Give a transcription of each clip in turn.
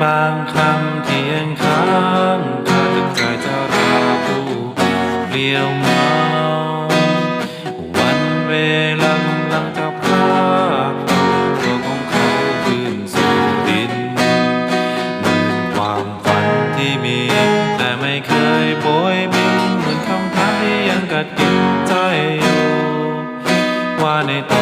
บางคำเที่ยงค้างเกิดจาใจจะราผู้เปลี่ยวเมงวันเวลากำลังจะพักตัวของเขาคืนสู่ดินนั่นความฝันที่มี แต่ไม่เคยโบยบินเหมือนคำท้าที่ยังกัดกินใจอยู่ว่าในต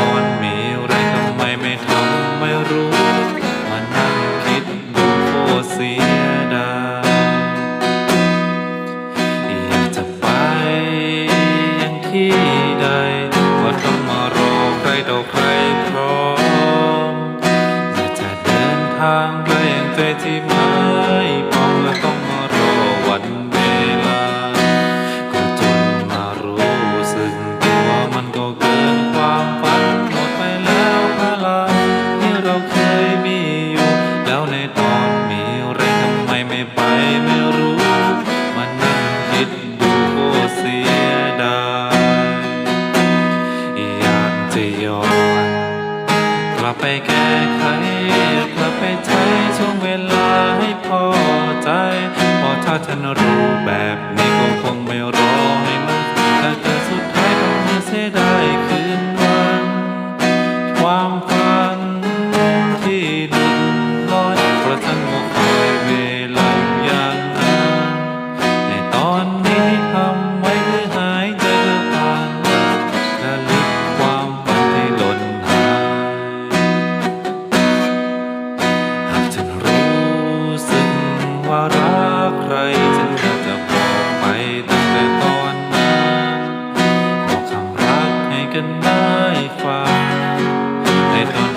ทางไกลอย่างใจที่ไม่พอมและต้องมารอวันเวลา ก็จนมารู้สึกตัวว่ามันก็เกินความฝันหมดไปแล้วพลังที่เราเคยมีอยู่ แล้วในตอนมีอะไรทำไมไม่ไปไม่รู้มานั่งคิด กลับไปแก้ไข กลับไปใช้ช่วงเวลาให้พอใจเพอถ้าฉันรู้แบบนี้ก็คงไม่รอ ใ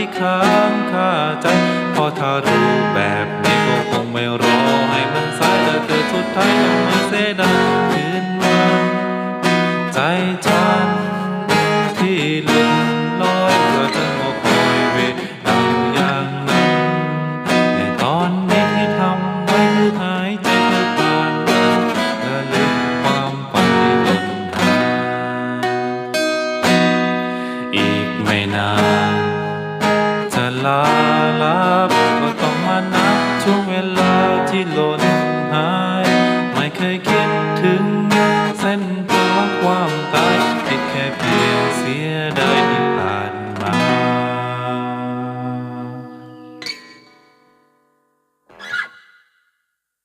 ที่ค้างคาใจเพอถ้ารู้แบบนี้ก็คงไม่รอให้มันสายแต่เธอสุดท้ายต้องมาเสียดายคืนวันใจฉันที่หลุดลอยเพราะฉันก็คอยเวลาอยู่อย่างนั้นในตอนนี้ที่ทำไว้คือหายใจเพื่อผ่านและลืมความฝันที่หล่นหายอีกไม่นาน ลาลับก็ต้องมานับช่วงเวลาที่หล่นหาย ไม่เคยคิดถึง